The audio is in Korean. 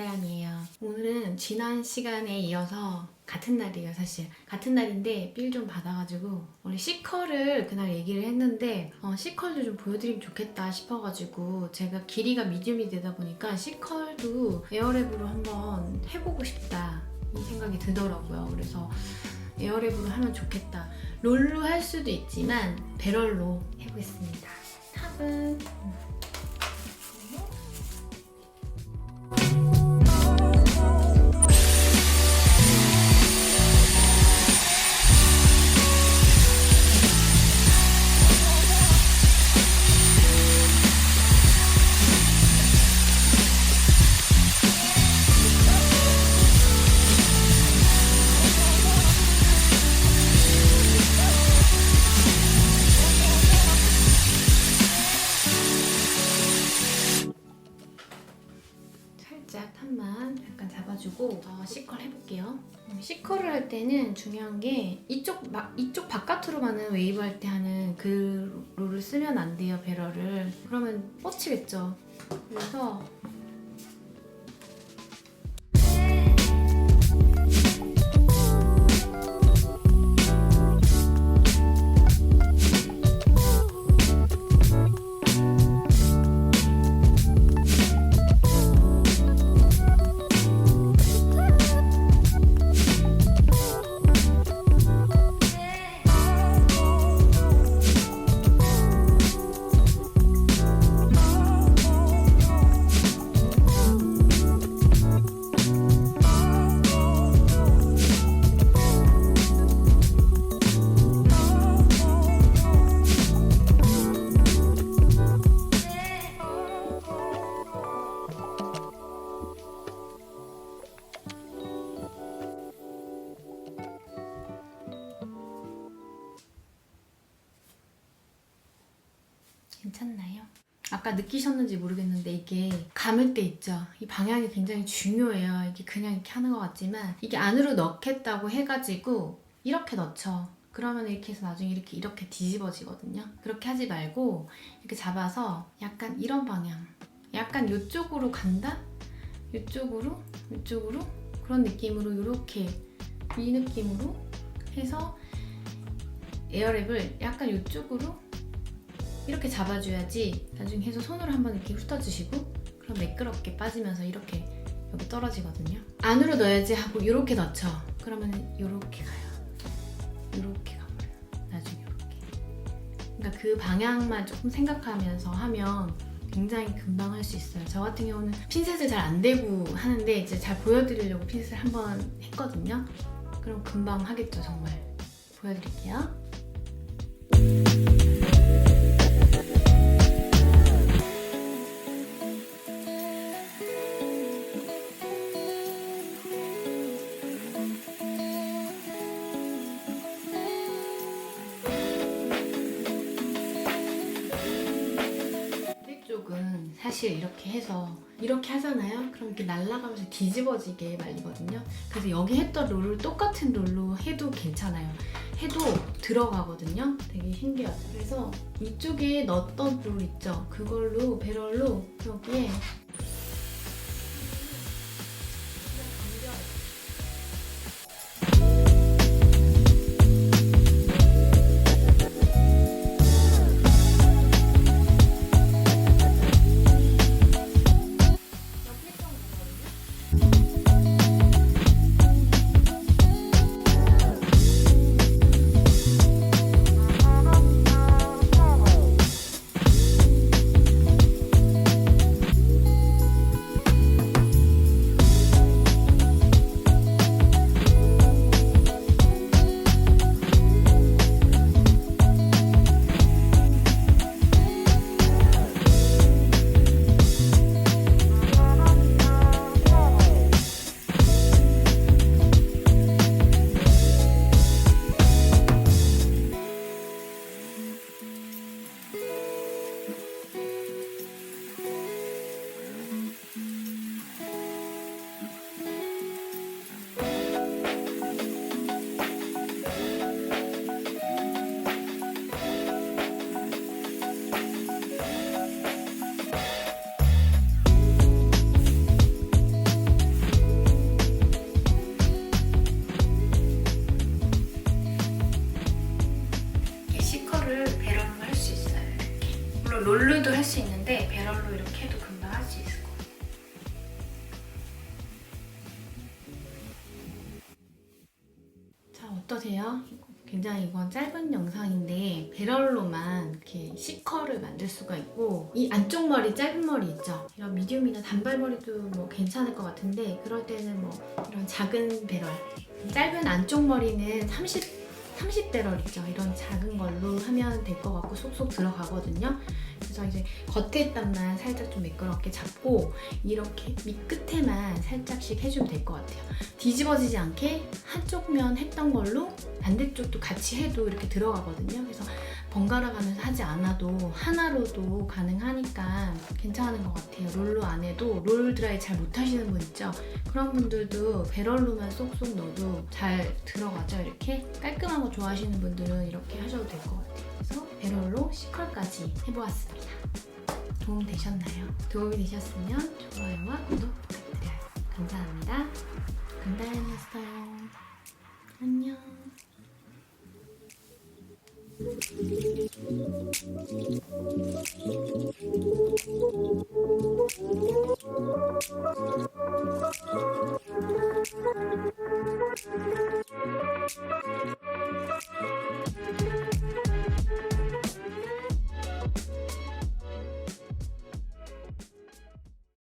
김다연이에요. 오늘은 지난 시간에 이어서 같은 날이에요, 사실. 같은 날인데 빌좀 받아가지고 우리 C컬을 그날 얘기를 했는데 어, C컬도 좀 보여드리면 좋겠다 싶어가지고 제가 길이가 미디움이 되다 보니까 C컬도 에어랩으로 한번 해보고 싶다 이 생각이 들더라고요. 그래서 에어랩으로 하면 좋겠다. 롤로 할 수도 있지만 배럴로 해보겠습니다. 탑은 탑만 약간 잡아주고 어, C컬 해볼게요. 음, C컬을 할 때는 중요한 게 이쪽 막 이쪽 바깥으로만은 웨이브 할 때 하는 그 롤을 쓰면 안 돼요 배럴을. 그러면 뻗치겠죠. 그래서 괜찮나요? 아까 느끼셨는지 모르겠는데 이게 감을 때 있죠. 이 방향이 굉장히 중요해요. 이게 그냥 이렇게 하는 것 같지만 이게 안으로 넣겠다고 해가지고 이렇게 넣죠. 그러면 이렇게 해서 나중에 이렇게 이렇게 뒤집어지거든요. 그렇게 하지 말고 이렇게 잡아서 약간 이런 방향, 약간 이쪽으로 간다, 이쪽으로, 이쪽으로 그런 느낌으로 이렇게 이 느낌으로 해서 에어랩을 약간 이쪽으로 이렇게 잡아줘야지 나중에 해서 손으로 한번 이렇게 훑어주시고 그럼 매끄럽게 빠지면서 이렇게 여기 떨어지거든요. 안으로 넣어야지 하고 이렇게 넣죠. 그러면 이렇게 가요. 이렇게 가버려요. 나중에 이렇게. 그러니까 그 방향만 조금 생각하면서 하면 굉장히 금방 할 수 있어요. 저 같은 경우는 핀셋을 잘 안 대고 하는데 이제 잘 보여드리려고 핀셋을 한번 했거든요. 그럼 금방 하겠죠 정말. 보여드릴게요 사실 이렇게 해서 이렇게 하잖아요. 그럼 이렇게 날아가면서 뒤집어지게 말리거든요. 그래서 여기 했던 롤을 똑같은 롤로 해도 괜찮아요. 해도 들어가거든요. 되게 신기하죠. 그래서 이쪽에 넣었던 롤 있죠. 그걸로 배럴로 여기에 어떠세요? 굉장히 이건 짧은 영상인데 배럴로만 이렇게 C컬을 만들 수가 있고 이 안쪽 머리 짧은 머리 있죠? 이런 미디움이나 단발머리도 뭐 괜찮을 것 같은데 그럴 때는 뭐 이런 작은 배럴 짧은 안쪽 머리는 30 30배럴 있죠. 이런 작은 걸로 하면 될 것 같고 쏙쏙 들어가거든요. 그래서 이제 겉에 땀만 살짝 좀 매끄럽게 잡고 이렇게 밑끝에만 살짝씩 해주면 될 것 같아요. 뒤집어지지 않게 한쪽 면 했던 걸로 반대쪽도 같이 해도 이렇게 들어가거든요. 그래서 번갈아 가면서 하지 않아도 하나로도 가능하니까 괜찮은 것 같아요. 롤로 안 해도 롤 드라이 잘 못하시는 분 있죠? 그런 분들도 배럴로만 쏙쏙 넣어도 잘 들어가죠. 이렇게 깔끔한 거 좋아하시는 분들은 이렇게 하셔도 될 것 같아요. 그래서 배럴로 C컬까지 해보았습니다. 도움 되셨나요? 도움이 되셨으면 좋아요와 구독 부탁드려요. 감사합니다. 간단했어요.